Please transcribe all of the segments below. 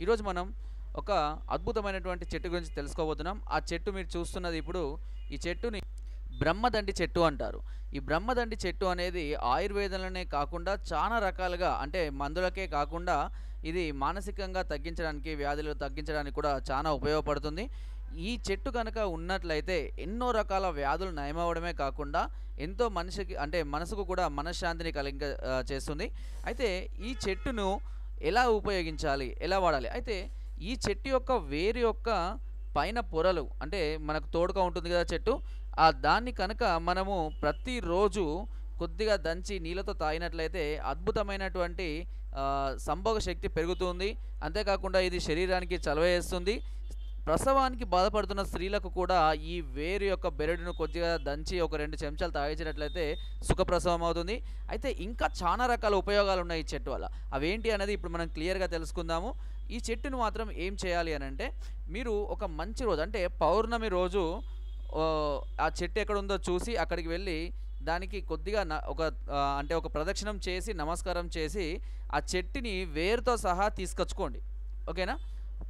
ఈరోజు మనం ఒక అద్భుతమైనటువంటి చెట్టు గురించి తెలుసుకోబోతున్నాం. ఆ చెట్టు మీరు చూస్తున్నది ఇప్పుడు ఈ చెట్టుని బ్రహ్మదండి చెట్టు అంటారు. ఈ బ్రహ్మదండి చెట్టు అనేది ఆయుర్వేదంలోనే కాకుండా చాలా రకాలుగా అంటే మందులకే కాకుండా ఇది మానసికంగా తగ్గించడానికి వ్యాధులు తగ్గించడానికి కూడా చాలా ఉపయోగపడుతుంది. ఈ చెట్టు కనుక ఉన్నట్లయితే ఎన్నో రకాల వ్యాధులు నయమవడమే కాకుండా ఎంతో మనిషికి అంటే మనసుకు కూడా మనశ్శాంతిని కలిగ చేస్తుంది. అయితే ఈ చెట్టును ఎలా ఉపయోగించాలి ఎలా వాడాలి? అయితే ఈ చెట్టు యొక్క వేరు యొక్క పైన పొరలు అంటే మనకు తోడుగా ఉంటుంది కదా చెట్టు ఆ దాన్ని కనుక మనము ప్రతిరోజు కొద్దిగా దంచి నీళ్ళతో తాగినట్లయితే అద్భుతమైనటువంటి సంభోగ శక్తి పెరుగుతుంది. అంతేకాకుండా ఇది శరీరానికి చలవ చేస్తుంది ప్రసవానికి బాధపడుతున్న స్త్రీలకు కూడా ఈ వేరు యొక్క బెరడును కొద్దిగా దంచి ఒక రెండు చెంచాలు తాగించినట్లయితే సుఖప్రసవం అవుతుంది. అయితే ఇంకా చాలా రకాల ఉపయోగాలు ఉన్నాయి ఈ చెట్టు వల్ల. అవేంటి అనేది ఇప్పుడు మనం క్లియర్గా తెలుసుకుందాము. ఈ చెట్టును మాత్రం ఏం చేయాలి అని అంటే మీరు ఒక మంచి రోజు అంటే పౌర్ణమి రోజు ఆ చెట్టు ఎక్కడ ఉందో చూసి అక్కడికి వెళ్ళి దానికి కొద్దిగా న- ఒక అంటే ఒక ప్రదక్షిణం చేసి నమస్కారం చేసి ఆ చెట్టుని వేరుతో సహా తీసుకొచ్చుకోండి. ఓకేనా?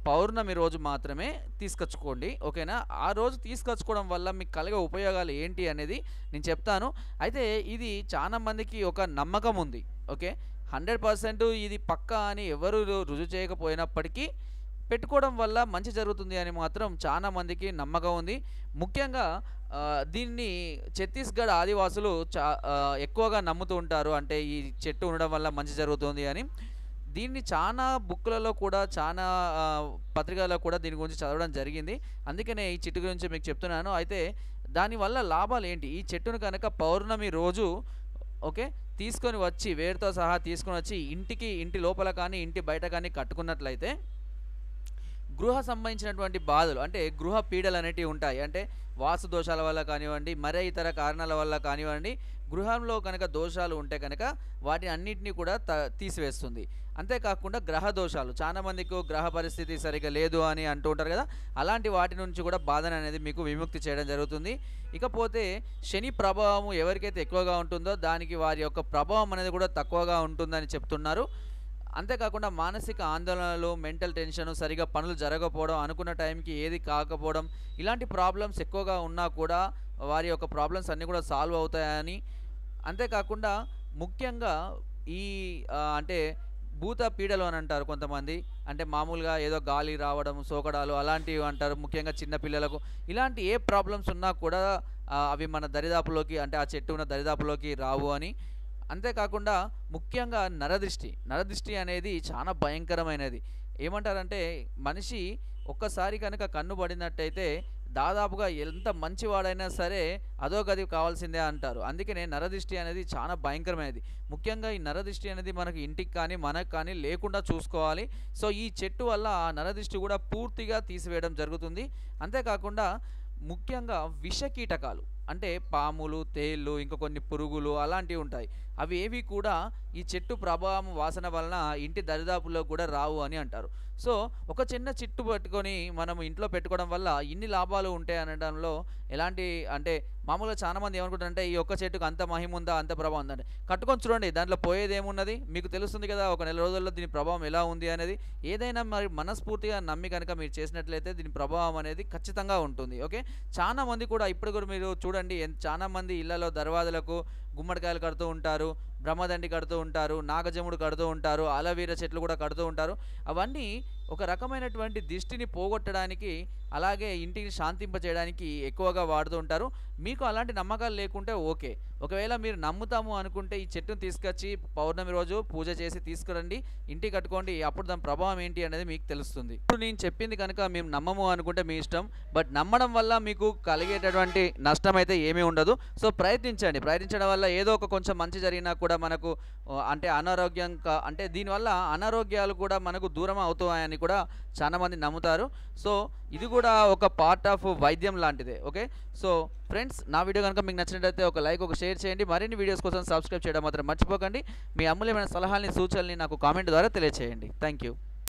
పౌర్ణమి రోజు మాత్రమే తీసుకొచ్చుకోండి ఓకేనా? ఆ రోజు తీసుకొచ్చుకోవడం వల్ల మీకు కలిగే ఉపయోగాలు ఏంటి అనేది నేను చెప్తాను. అయితే ఇది చాలా మందికి ఒక నమ్మకం ఉంది ఓకే? హండ్రెడ్ పర్సెంట్ ఇది పక్కా అని ఎవరు రుజువు చేయకపోయినప్పటికీ పెట్టుకోవడం వల్ల మంచి జరుగుతుంది అని మాత్రం చాలా మందికి నమ్మకం ఉంది. ముఖ్యంగా దీన్ని ఛత్తీస్గఢ్ ఆదివాసులు చా ఎక్కువగా నమ్ముతూ ఉంటారు. అంటే ఈ చెట్టు ఉండడం వల్ల మంచి జరుగుతుంది అని. దీన్ని చాలా బుక్లలో కూడా చాలా పత్రికల్లో కూడా దీని గురించి చదవడం జరిగింది. అందుకనే ఈ చెట్టు గురించి మీకు చెప్తున్నాను. అయితే దానివల్ల లాభాలు ఏంటి? ఈ చెట్టును కనుక పౌర్ణమి రోజు ఓకే తీసుకొని వచ్చి వేరుతో సహా తీసుకొని వచ్చి ఇంటికి ఇంటి లోపల కానీ ఇంటి బయట కానీ కట్టుకున్నట్లయితే గృహ సంబంధించినటువంటి బాధలు అంటే గృహ పీడలు అనేటివి ఉంటాయి. అంటే వాసు దోషాల వల్ల కానివ్వండి మరే ఇతర కారణాల వల్ల కానివ్వండి గృహంలో కనుక దోషాలు ఉంటే కనుక వాటిని అన్నింటినీ కూడా త తీసివేస్తుంది. అంతేకాకుండా గ్రహ దోషాలు. చాలా మందికి గ్రహ పరిస్థితి సరిగా లేదు అని అంటూ ఉంటారు కదా. అలాంటి వాటి నుంచి కూడా బాధన అనేది మీకు విముక్తి చేయడం జరుగుతుంది. ఇకపోతే శని ప్రభావం ఎవరికైతే ఎక్కువగా ఉంటుందో దానికి వారి యొక్క ప్రభావం అనేది కూడా తక్కువగా ఉంటుందని చెప్తున్నారు. అంతేకాకుండా మానసిక ఆందోళనలు మెంటల్ టెన్షన్ సరిగా పనులు జరగకపోవడం అనుకున్న టైంకి ఏది కాకపోవడం ఇలాంటి ప్రాబ్లమ్స్ ఎక్కువగా ఉన్నా కూడా వారి యొక్క ప్రాబ్లమ్స్ అన్నీ కూడా సాల్వ్ అవుతాయని అంతేకాకుండా ముఖ్యంగా ఈ అంటే భూత పీడలు అని అంటారు కొంతమంది. అంటే మామూలుగా ఏదో గాలి రావడం సోకడాలు అలాంటివి అంటారు ముఖ్యంగా చిన్న పిల్లలకు. ఇలాంటి ఏ ప్రాబ్లమ్స్ ఉన్నా కూడా అవి మన దరిదాపులోకి అంటే ఆ చెట్టు ఉన్న దరిదాపులోకి రావు అని. అంతేకాకుండా ముఖ్యంగా నరదృష్టి. నరదృష్టి అనేది చాలా భయంకరమైనది. ఏమంటారంటే మనిషి ఒక్కసారి కనుక కన్ను పడినట్టయితే దాదాపుగా ఎంత మంచివాడైనా సరే అదో గది కావాల్సిందే అంటారు. అందుకనే నరదృష్టి అనేది చాలా భయంకరమైనది. ముఖ్యంగా ఈ నరదృష్టి అనేది మనకి ఇంటికి కానీ మనకు కానీ లేకుండా చూసుకోవాలి. సో ఈ చెట్టు వల్ల ఆ నరదృష్టి కూడా పూర్తిగా తీసివేయడం జరుగుతుంది. అంతేకాకుండా ముఖ్యంగా విష కీటకాలు. అంటే పాములు తేళ్ళు ఇంకా కొన్ని పురుగులు అలాంటివి ఉంటాయి. అవి ఏవి కూడా ఈ చెట్టు ప్రభావం వాసన వలన ఇంటి దరిదాపుల్లో కూడా రావు అని అంటారు. సో ఒక చిన్న చెట్టు పట్టుకొని మనం ఇంట్లో పెట్టుకోవడం వల్ల ఇన్ని లాభాలు ఉంటాయి అనడంలో ఎలాంటి అంటే మామూలుగా చాలా మంది ఏమనుకుంటారంటే ఈ ఒక్క చెట్టుకు అంత మహిమ ఉందా అంత ప్రభావం ఉందంటే కట్టుకొని చూడండి దాంట్లో పోయేది ఏమున్నది? మీకు తెలుస్తుంది కదా ఒక నెల రోజుల్లో దీని ప్రభావం ఎలా ఉంది అనేది. ఏదైనా మరి మనస్ఫూర్తిగా నమ్మి కనుక మీరు చేసినట్లయితే దీని ప్రభావం అనేది ఖచ్చితంగా ఉంటుంది ఓకే? చాలా మంది కూడా ఇప్పుడు కూడా మీరు చూడండి చాలా మంది ఇళ్ళలో దర్వాజలకు గుమ్మడికాయలు కడుతూ ఉంటారు. బ్రహ్మదండి కడుతూ ఉంటారు నాగజముడు కడుతూ ఉంటారు అలవీర చెట్లు కూడా కడుతూ ఉంటారు. అవన్నీ ఒక రకమైనటువంటి దిష్టిని పోగొట్టడానికి అలాగే ఇంటిని శాంతింపచేయడానికి ఎక్కువగా వాడుతూ ఉంటారు. మీకు అలాంటి నమ్మకాలు లేకుంటే ఓకే. ఒకవేళ మీరు నమ్ముతాము అనుకుంటే ఈ చెట్టును తీసుకొచ్చి పౌర్ణమి రోజు పూజ చేసి తీసుకురండి. ఇంటికి కట్టుకోండి. అప్పుడు దాని ప్రభావం ఏంటి అనేది మీకు తెలుస్తుంది. ఇప్పుడు నేను చెప్పింది కనుక మేము నమ్మము అనుకుంటే మీ ఇష్టం. బట్ నమ్మడం వల్ల మీకు కలిగేటటువంటి నష్టం అయితే ఏమీ ఉండదు. సో ప్రయత్నించండి. ప్రయత్నించడం వల్ల ఏదో ఒక కొంచెం మంచి జరిగినా కూడా మనకు అంటే అనారోగ్యం కా- అంటే దీనివల్ల అనారోగ్యాలు కూడా మనకు దూరం అవుతాయని కూడా చాలా మంది నమ్ముతారు. సో ఇది కూడా ఒక పార్ట్ ఆఫ్ వైద్యం లాంటిదే ఓకే? సో ఫ్రెండ్స్ నా వీడియో కనుక మీకు నచ్చినట్లయితే ఒక లైక్ ఒక షేర్ చేయండి. మరిన్ని వీడియోస్ కోసం సబ్స్క్రైబ్ చేయడం మాత్రం మర్చిపోకండి. మీ అమూల్యమైన సలహాలని సూచనల్ని నాకు కామెంట్ ద్వారా తెలియచేయండి. Thank you